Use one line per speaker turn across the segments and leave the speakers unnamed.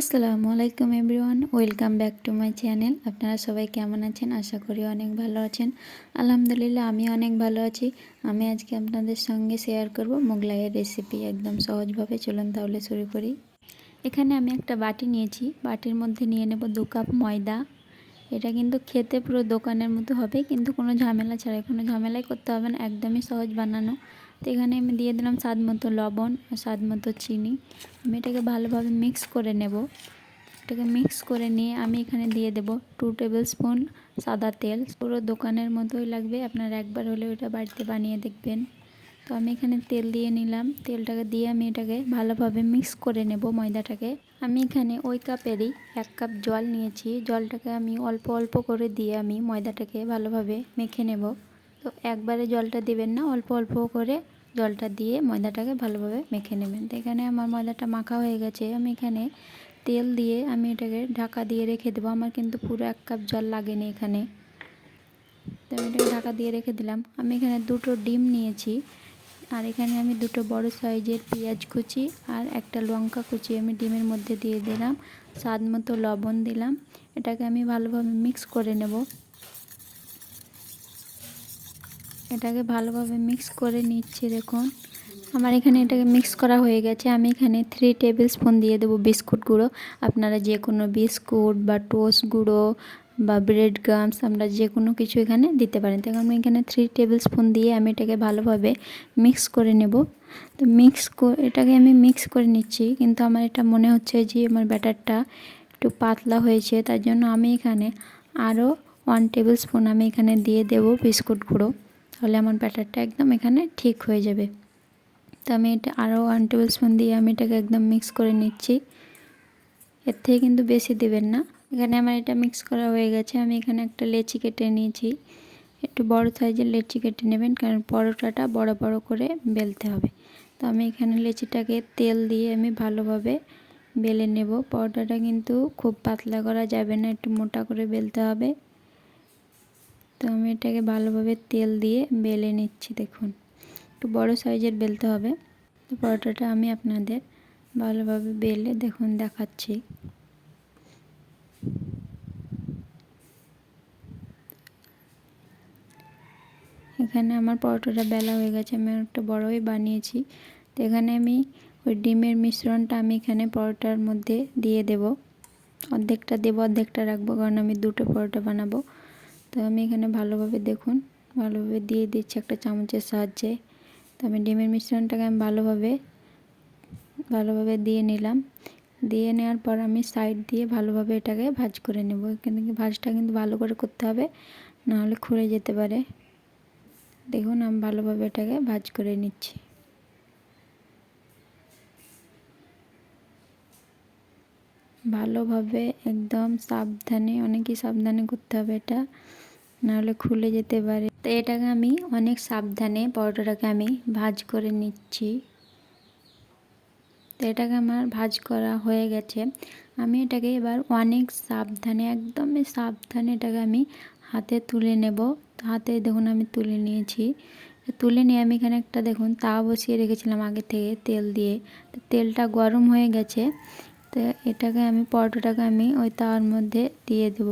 আসসালামু আলাইকুম everyone, welcome back to my channel. আপনারা সবাই কেমন আছেন? আশা করি অনেক ভালো আছেন। আলহামদুলিল্লাহ আমি অনেক ভালো আছি। আমি আজকে আপনাদের সঙ্গে শেয়ার করব মোগলাইয়ের রেসিপি একদম সহজভাবে। চলুন তাহলে শুরু করি। এখানে আমি একটা বাটি নিয়েছি। বাটির মধ্যে নিয়ে নেব দু কাপ ময়দা। এটা কিন্তু খেতে পুরো দোকানের মতো হবে, কিন্তু কোনো ঝামেলা ছাড়াই কোনো ঝামেলাই করতে হবে না। একদমই সহজ বানানো। তো এখানে আমি দিয়ে দিলাম স্বাদ মতো লবণ আর স্বাদ মতো চিনি। আমি এটাকে ভালোভাবে মিক্স করে নেব। এটাকে মিক্স করে নিয়ে আমি এখানে দিয়ে দেব টু টেবিল স্পুন সাদা তেল। পুরো দোকানের মতোই লাগবে। আপনারা একবার হলে ওটা বাড়িতে বানিয়ে দেখবেন। তো আমি এখানে তেল দিয়ে নিলাম। তেলটাকে দিয়ে আমি এটাকে ভালোভাবে মিক্স করে নেব ময়দাটাকে। আমি এখানে ওই কাপেরই এক কাপ জল নিয়েছি। জলটাকে আমি অল্প অল্প করে দিয়ে আমি ময়দাটাকে ভালোভাবে মেখে নেব। তো একবারে জলটা দিবেন না, অল্প অল্প করে জলটা দিয়ে ময়দাটাকে ভালোভাবে মেখে নেবেন। তো এখানে আমার ময়দাটা মাখা হয়ে গেছে। আমি এখানে তেল দিয়ে আমি এটাকে ঢাকা দিয়ে রেখে দেবো। আমার কিন্তু পুরো এক কাপ জল লাগেনি এখানে। তো আমি এটাকে ঢাকা দিয়ে রেখে দিলাম। আমি এখানে দুটো ডিম নিয়েছি। আর এখানে আমি দুটো বড় সাইজের পেঁয়াজ কুচি আর একটা লঙ্কা কুচি আমি ডিমের মধ্যে দিয়ে দিলাম। স্বাদ মতো লবণ দিলাম। এটাকে আমি ভালোভাবে মিক্স করে নেব। এটাকে ভালোভাবে মিক্স করে নিচ্ছি, দেখুন। আমার এখানে এটাকে মিক্স করা হয়ে গেছে। আমি এখানে থ্রি টেবিল স্পুন দিয়ে দেবো বিস্কুট গুঁড়ো। আপনারা যে কোনো বিস্কুট বা টোস্ট গুঁড়ো বা ব্রেড গামস আমরা যে কোনো কিছু এখানে দিতে পারেন। তো আমি এখানে থ্রি টেবিল স্পুন দিয়ে আমি এটাকে ভালোভাবে মিক্স করে নেব। তো মিক্স এটাকে আমি মিক্স করে নিচ্ছি। কিন্তু আমার এটা মনে হচ্ছে যে আমার ব্যাটারটা একটু পাতলা হয়েছে। তার জন্য আমি এখানে আরও ওয়ান টেবিল স্পুন আমি এখানে দিয়ে দেব বিস্কুট গুঁড়ো। তাহলে আমার ব্যাটারটা একদম এখানে ঠিক হয়ে যাবে। তো আমি এটা আরও ওয়ান টেবিল স্পুন দিয়ে আমি এটাকে একদম মিক্স করে নিচ্ছি। এর থেকে কিন্তু বেশি দেবেন না। এখানে আমার এটা মিক্স করা হয়ে গেছে। আমি এখানে একটা লেচি কেটে নিয়েছি। একটু বড় সাইজের লেচি কেটে নেবেন, কারণ পরোটাটা বড় বড় করে বেলতে হবে। তো আমি এখানে লেচিটাকে তেল দিয়ে আমি ভালোভাবে বেলে নেব। পরোটাটা কিন্তু খুব পাতলা করা যাবে না, একটু মোটা করে বেলতে হবে। তো আমি এটাকে ভালোভাবে তেল দিয়ে বেলে নিচ্ছি, দেখুন। একটু বড় সাইজের বেলতে হবে। তো পরোটাটা আমি আপনাদের ভালোভাবে বেলে, দেখুন, দেখাচ্ছি। এখানে আমার পরোটাটা বেলা হয়ে গেছে, আমি একটা বড়ই বানিয়েছি। তো এখানে আমি ওই ডিমের মিশ্রণটা আমি এখানে পরোটার মধ্যে দিয়ে দেব। অর্ধেকটা দেবো, অর্ধেকটা রাখব, কারণ আমি দুটো পরোটা বানাবো। তো আমি এখানে ভালোভাবে দেখুন, ভালোভাবে দিয়ে দিচ্ছি একটা চামচের সাহায্যে। তো আমি ডিমের মিশ্রণটাকে আমি ভালোভাবে ভালোভাবে দিয়ে নিলাম। দিয়ে নেওয়ার পর আমি সাইড দিয়ে ভালোভাবে এটাকে ভাজ করে নেব। এখানে ভাজটা কিন্তু ভালো করে করতে হবে নাহলে খুঁড়ে যেতে পারে। দেখুন, আমি ভালোভাবে এটাকে ভাজ করে নিচ্ছি। ভালোভাবে একদম সাবধানে, অনেকই সাবধানে করতে হবে এটা। নাহলে খুলে যেতে পারে। তো এটাকে আমি অনেক সাবধানে পরোটাটাকে আমি ভাজ করে নিচ্ছি। তো এটাকে আমার ভাজ করা হয়ে গেছে। আমি এটাকে এবার অনেক সাবধানে, একদমই সাবধানে এটাকে আমি হাতে তুলে নেব। হাতে দেখুন আমি তুলে নিয়েছি। তুলে নিয়ে আমি এখানে একটা দেখুন তা বসিয়ে রেখেছিলাম আগে থেকে তেল দিয়ে। তেলটা গরম হয়ে গেছে। তো এটাকে আমি, পরোটাটাকে আমি ওই তাওয়ার মধ্যে দিয়ে দেব।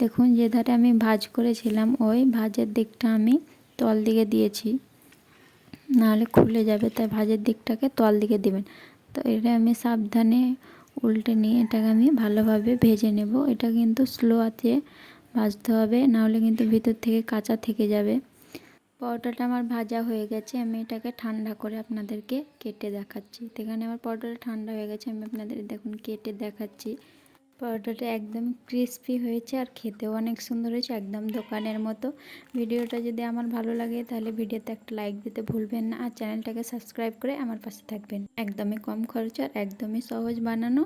দেখুন, যে ধারে আমি ভাজ করেছিলাম, ওই ভাজের দিকটা আমি তল দিকে দিয়েছি। নাহলে খুলে যাবে, তাই ভাজের দিকটাকে তল দিকে দিবেন। তো এটা আমি সাবধানে উল্টে নিয়ে এটাকে আমি ভালোভাবে ভেজে নেব। এটা কিন্তু স্লো আছে ভাজতে হবে, নাহলে কিন্তু ভিতর থেকে কাঁচা থেকে যাবে। পরোটাটা আমার ভাজা হয়ে গেছে, আমি এটাকে ঠান্ডা করে আপনাদেরকে কেটে দেখাচ্ছি। সেখানে আমার পরোটাটা ঠান্ডা হয়ে গেছে, আমি আপনাদের দেখুন কেটে দেখাচ্ছি। পরোটাটা একদম ক্রিস্পি হয়েছে আর খেতেও অনেক সুন্দর হয়েছে, একদম দোকানের মতো। ভিডিওটা যদি আমার ভালো লাগে তাহলে ভিডিওতে একটা লাইক দিতে ভুলবেন না আর চ্যানেলটাকে সাবস্ক্রাইব করে আমার পাশে থাকবেন। একদমই কম খরচ আর একদমই সহজ বানানো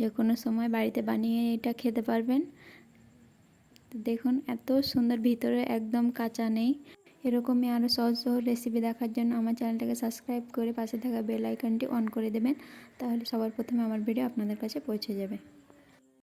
যে কোনো সময় বাড়িতে বানিয়ে এটা খেতে পারবেন। দেখুন, এত সুন্দর ভিতরে একদম কাঁচা নেই। এরকমই আরও সহজ সহজ রেসিপি দেখার জন্য আমার চ্যানেলটাকে সাবস্ক্রাইব করে পাশে থাকা বেল আইকনটি অন করে দেবেন, তাহলে সবার প্রথমে আমার ভিডিও আপনাদের কাছে পৌঁছে যাবে।